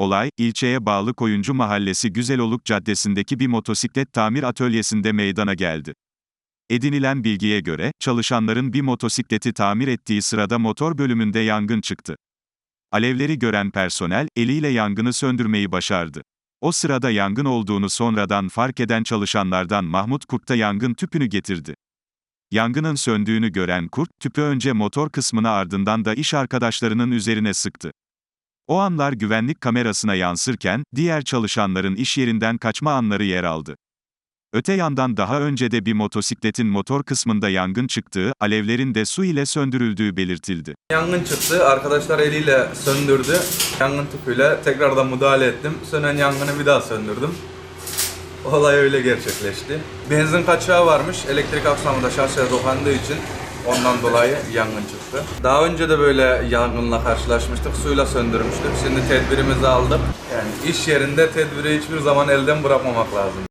Olay, ilçeye bağlı Koyuncu Mahallesi Güzeloluk Caddesi'ndeki bir motosiklet tamir atölyesinde meydana geldi. Edinilen bilgiye göre, çalışanların bir motosikleti tamir ettiği sırada motor bölümünde yangın çıktı. Alevleri gören personel, eliyle yangını söndürmeyi başardı. O sırada yangın olduğunu sonradan fark eden çalışanlardan Mahmut Kurt da yangın tüpünü getirdi. Yangının söndüğünü gören Kurt, tüpü önce motor kısmına ardından da iş arkadaşlarının üzerine sıktı. O anlar güvenlik kamerasına yansırken, diğer çalışanların iş yerinden kaçma anları yer aldı. Öte yandan daha önce de bir motosikletin motor kısmında yangın çıktığı, alevlerin de su ile söndürüldüğü belirtildi. Yangın çıktı. Arkadaşlar eliyle söndürdü. Yangın tüpüyle tekrardan müdahale ettim. Sönen yangını bir daha söndürdüm. Olay öyle gerçekleşti. Benzin kaçağı varmış. Elektrik aksamı da şarjaya dokandığı için ondan dolayı yangın çıktı. Daha önce de böyle yangınla karşılaşmıştık. Suyla söndürmüştük. Şimdi tedbirimizi aldık. Yani iş yerinde tedbiri hiçbir zaman elden bırakmamak lazım.